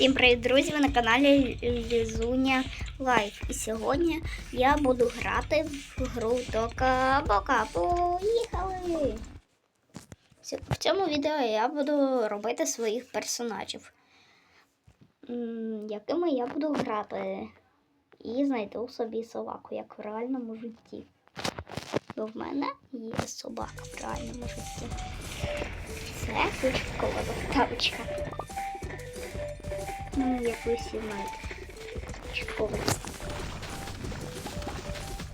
Всім привіт, друзі! Ви на каналі Лізуня Лайф. І сьогодні я буду грати в гру Тока Бока. Поїхали! В цьому відео я буду робити своїх персонажів, якими я буду грати. І знайду собі собаку, як в реальному житті. Бо в мене є собака в реальному житті. Це вишкова доставочка. Ну, як ви всі знаєте. Чудово.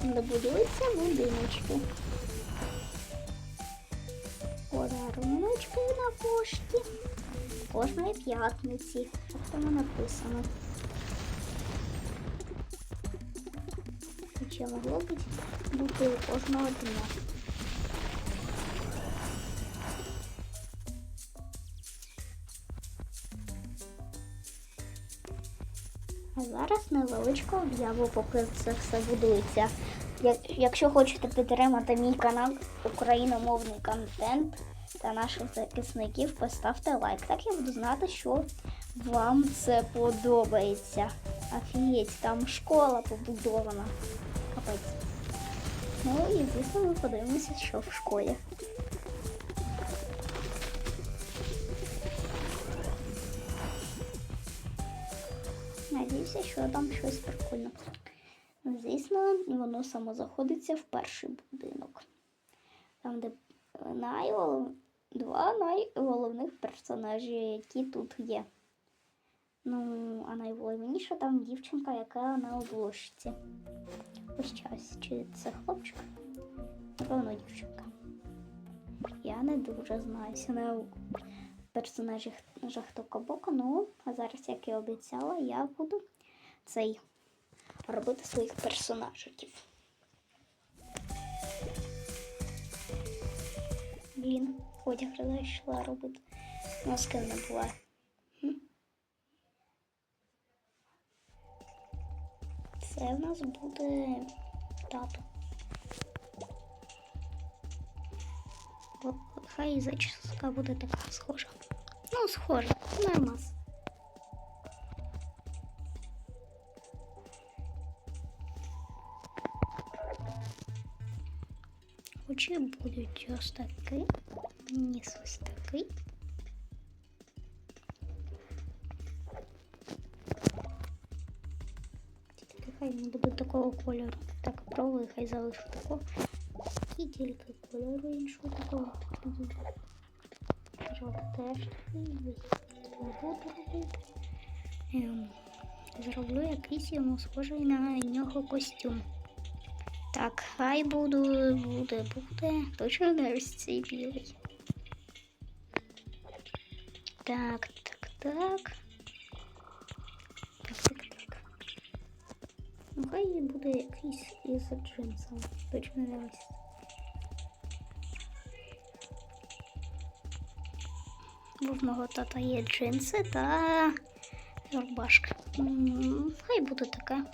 Добудуються будиночки. Подаруночки на пошті. Кожної п'ятниці. Так тому написано. Хоча могло бути бути кожного дня. А зараз невеличку об'яву, поки це все будується. Як- Якщо хочете підтримати мій канал україномовний контент та наших захисників, поставте лайк. Так я буду знати, що вам це подобається. Офігеть, там школа побудована. Капець. Ну і звісно, ми подивимося, що в школі. Надіюся, що там щось прикольне. Звісно, воно само заходиться в перший будинок. Там, де найголов... два найголовних персонажі, які тут є. Ну, а найголовніша там дівчинка, яка на обложці. Ось час. Чи це хлопчик? Напевно, дівчинка. Я не дуже знаюся на персонажі Жахтока-Бока, ну, а зараз, як і обіцяла, я буду цей робити своїх персонажиків. Блін, одяг йшла робити. Носки не була. Це в нас буде тато. Хай зачіска буде така схожа. Ну, схожа, нормас. Очі будуть ось такий, ніс ось такий. Хай не буде такого кольору. Так, пробую, хай залишу такого. І тільки кольору іншого такого. Жовтий теж такий, буду робити. Ем, Зроблю якийсь йому схожий на нього костюм. Так, хай буду, буде, буде. Точно не цей білий. Так, так, так. Так, так. Ну, хай буде якийсь із джинсом. Точно не ось. Бо в мого тата є джинси та рубашка. Хай буде така.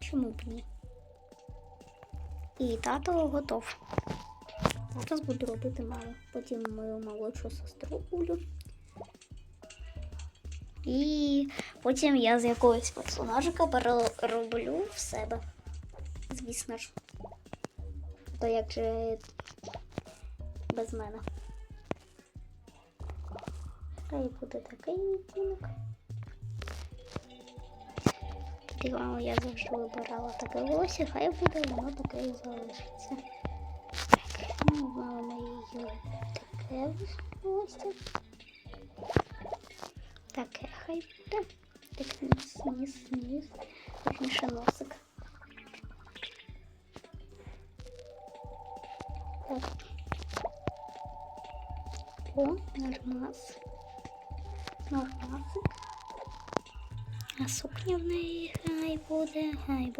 Чому б ні? І тато готов. Зараз буду робити маму. Потім мою молодшу сестру Улю. І потім я з якогось персонажика перероблю в себе. Звісно ж. То як же без мене. Хай буде такий відтінок. Дивно, я завжди вибирала таке волосся, хай буде, воно таке і залишиться. Так, ну, в моєї таке волосся. Таке хай буде.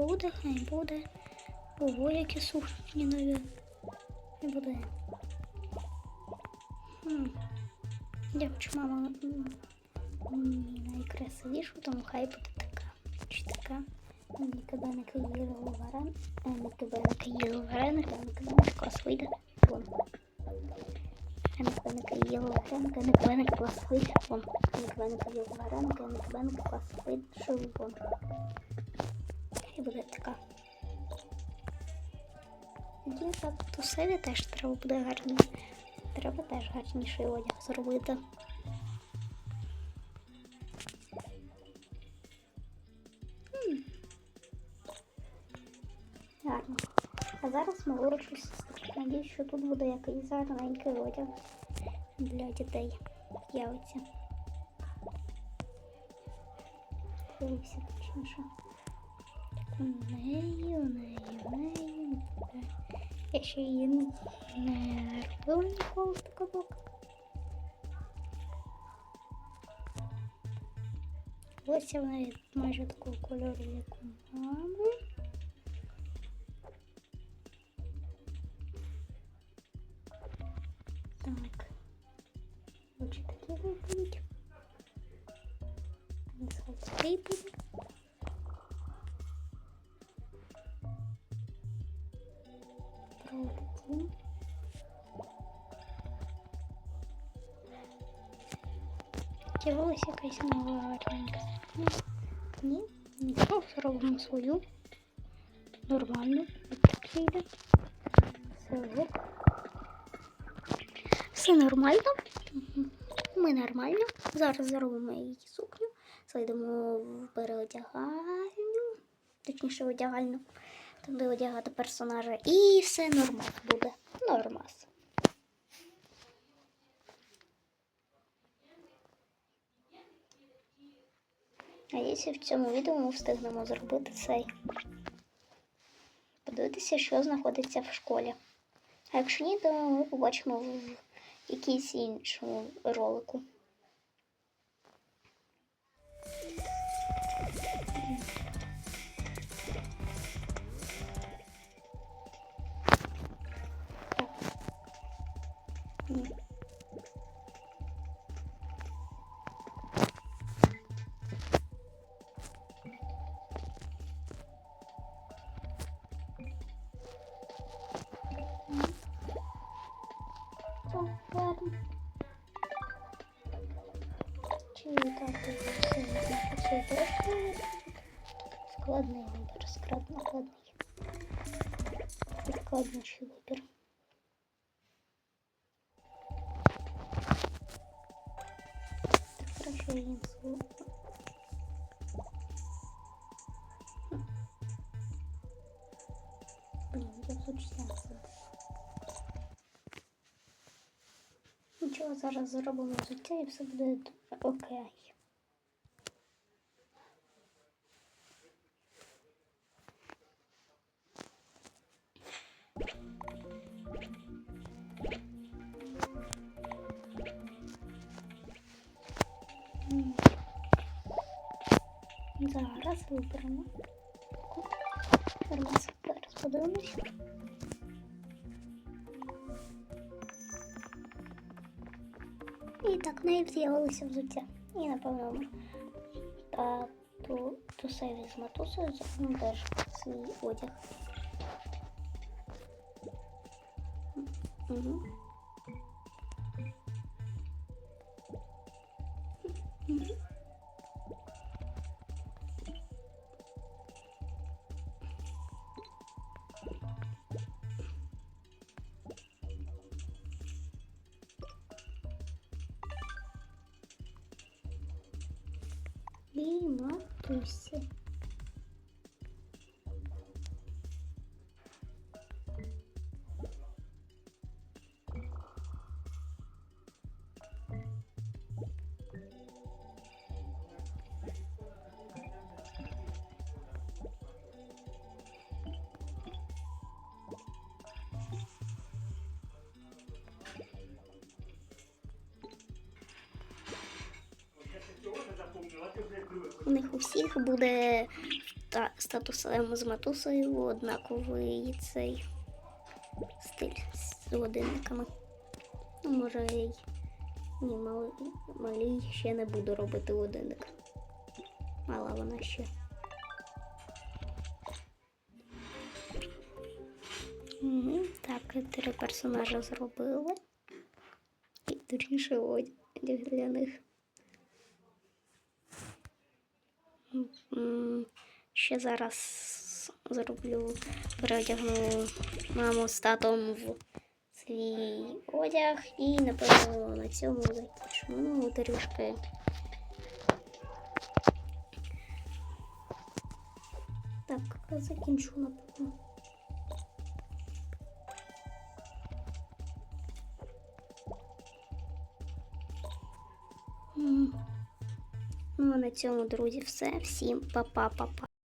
Буде, хай буде. Ого, які сукні нові. Хай буде. Хм. Я хочу мама найкрасивішу, тому хай буде така. Чи така. Ніколи не каїла варен. Ніколи не каїла вареник, а ніколи не кос вийде. Вон. Вареник, вареник, їла вареник, вареник, вареник, клас вийшов. Вареник, вареник, їла вареник, вареник, вареник, клас вийшов. Вон. І буде така. Тоді так, то севі теж треба буде гарні. Треба теж гарніший одяг зробити. Гарно. А зараз ми вирушимо сестру. Надіюсь, що тут буде якийсь гарненький одяг для дітей. З'явиться. Дивися точніше. Нею, нею, нею. Я ще її не робила ніколи такого. Ось вона майже такого кольору, як у мами. Так. Очі такі випадуть. Нехай такий Нова гарненька. Ні, ні, нічого, зробимо свою. Нормально. Так йде. Все нормально. Ми нормально. Зараз зробимо її сукню. Зайдемо в переодягальню. Точніше, одягальню. Там, де одягати персонажа. І все нормально буде. Нормас. Надіюся, в цьому відео ми встигнемо зробити цей. Подивитися, що знаходиться в школі. А якщо ні, то ми побачимо в якійсь іншому ролику. Все теж складний вибір, складний, складний. Складніший вибір. Так, хорошо, я їм слово. Блін, я тут снявся. Нічого, зараз зробимо життя і все буде окей. Зараз виберемо. Зараз подивимось. І так в неї з'явилося взуття. І напевно ту, ту сейві з матусою зробимо теж свій одяг. Угу. І матусі. Всіх буде та, статусом з матусою однаковий цей стиль з годинниками. Ну, може, й ні, мал, малій ще не буду робити годинник. Мала вона ще. Угу, так, три персонажа зробили. точніше одяг для них. Ще зараз зроблю, переодягну маму з татом в свій одяг і, напевно, на цьому закінчимо. Ну, трішки. Так, закінчу, напевно. На цьому, друзі, все. Всім па-па-па-па.